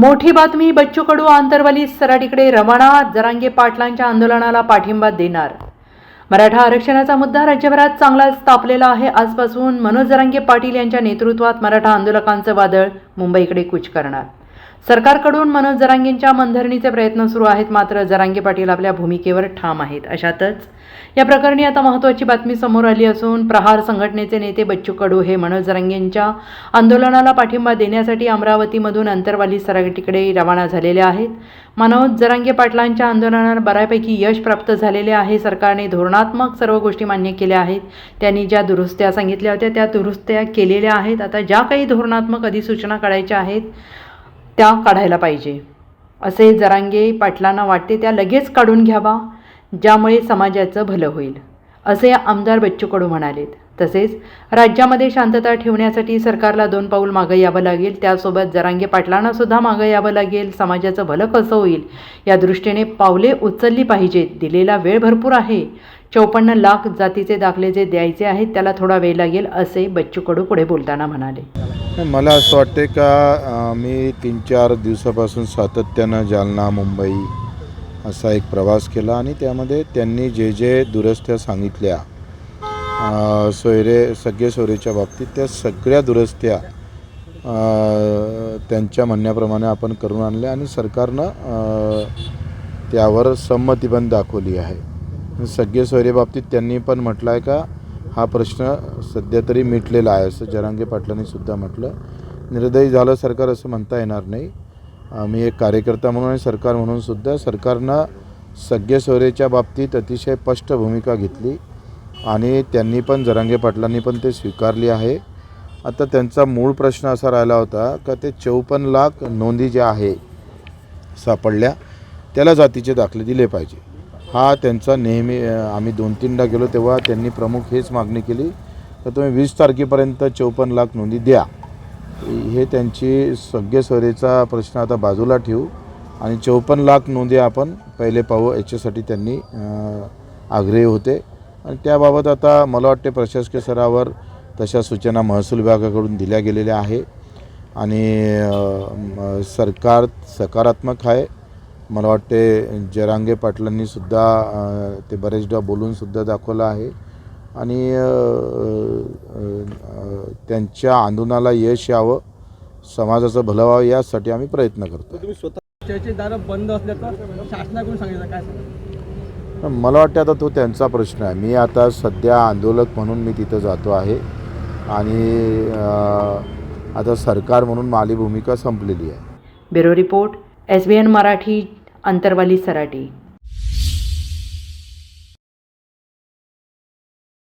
मोठी बातमी बच्चू कडू आंतरवाली सराटीकडे रवाना जरांगे पाटलांच्या आंदोलनाला पाठिंबा देणार. मराठा आरक्षणाचा मुद्दा राज्यभरात चांगलाच तापलेला आहे. आजपासून मनोज जरांगे पाटील यांच्या नेतृत्वात मराठा आंदोलकांचं वादळ मुंबईकडे कूच करणार. सरकारकडून मनोज जरांगेंच्या मनधरणीचे प्रयत्न सुरू आहेत मात्र जरांगे पाटील आपल्या भूमिकेवर ठाम आहेत. अशातच या प्रकरणी आता महत्त्वाची बातमी समोर आली असून प्रहार संघटनेचे नेते बच्चू कडू हे मनोज जरांगेंच्या आंदोलनाला पाठिंबा देण्यासाठी अमरावतीमधून अंतरवाली सराटीकडे रवाना झालेले आहेत. मनोज जरांगे पाटलांच्या आंदोलनाला बऱ्यापैकी यश प्राप्त झालेले आहे. सरकारने धोरणात्मक सर्व गोष्टी मान्य केल्या आहेत. त्यांनी ज्या दुरुस्त्या सांगितल्या होत्या त्या दुरुस्त्या केलेल्या आहेत. आता ज्या काही धोरणात्मक अधिसूचना काढायच्या आहेत त्या काढायला पाहिजे. असे जरांगे पाटलांना वाटते त्या लगेच काढून घ्यावा ज्यामुळे समाजाचं भलं होईल असे आमदार बच्चू कडू म्हणालेत. तसेच राज्यामध्ये शांतता ठेवण्यासाठी सरकारला दोन पाऊल मागं यावं लागेल त्यासोबत जरांगे पाटलांना सुद्धा मागं यावं लागेल. समाजाचं भलं कसं होईल? या दृष्टीने पावले उचलली पाहिजेत. दिलेला वेळ भरपूर आहे. चौपन्न लाख जातीचे दाखले जे द्यायचे आहेत त्याला थोडा वेळ लागेल असे बच्चू कडू पुढे बोलताना म्हणाले. मला असं वाटते का मी तीन चार दिवसापासून सातत्यानं जालना मुंबई असा एक प्रवास केला आणि त्यामध्ये त्यांनी जे जे दुरुस्त्या सांगितल्या सोयरे सगळे सोयरेच्या बाबतीत त्या सगळ्या दुरुस्त्या त्यांच्या म्हणण्याप्रमाणे आपण करून आणल्या आणि सरकारनं त्यावर संमती पण दाखवली आहे. सगळे सोयरे बाबतीत त्यांनी पण म्हटलं आहे का हा प्रश्न सध्या तरी मिटलेला आहे असं जरांगे पाटलांनी सुद्धा म्हटलं. निर्दयी झालं सरकार असं म्हणता येणार नाही. आम्ही एक कार्यकर्ता म्हणून आणि सरकार म्हणून सुद्धा सरकारनं सगळे सोयरेच्या बाबतीत अतिशय स्पष्ट भूमिका घेतली आणि त्यांनी पण जरांगे पाटलांनी पण ते स्वीकारली आहे. आता त्यांचा मूळ प्रश्न असा राहिला होता का ते चौपन्न लाख नोंदी ज्या आहे सापडल्या त्याला जातीचे दाखले दिले पाहिजे. हा त्यांचा नेहमी आम्ही दोन तीनदा गेलो तेव्हा त्यांनी प्रमुख हेच मागणी केली तर तुम्ही वीस तारखेपर्यंत चौपन्न लाख नोंदी द्या. हे त्यांची सगळेसोरेचा प्रश्न आता बाजूला ठेवू आणि चौपन्न लाख नोंदी आपण पहिले पाहू याच्यासाठी त्यांनी आग्रही होते. आणि त्याबाबत आता मला वाटते प्रशासकीय स्तरावर तशा सूचना महसूल विभागाकडून दिल्या गेलेल्या आहे. आणि सरकार सकारात्मक आहे. मला वाटते जरांगे पाटलांनी सुद्धा अं, ते बरेचदा बोलून सुद्धा दाखवलं आहे. आणि त्यांच्या आंदोलनाला यश यावं समाजाचं भलं व्हावं यासाठी आम्ही प्रयत्न करतो तुम्ही स्वतः चर्चेचे दारं बंद असल्याचं शासनाकडून सांगितलं काय सांगा? पण मला वाटतं आता तो त्यांचा प्रश्न आहे. मी आता सध्या आंदोलक म्हणून मी तिथं जातो आहे. आणि आता सरकार म्हणून माझी भूमिका संपलेली आहे. Bureau report S B N Marathi Antarwali Sarati.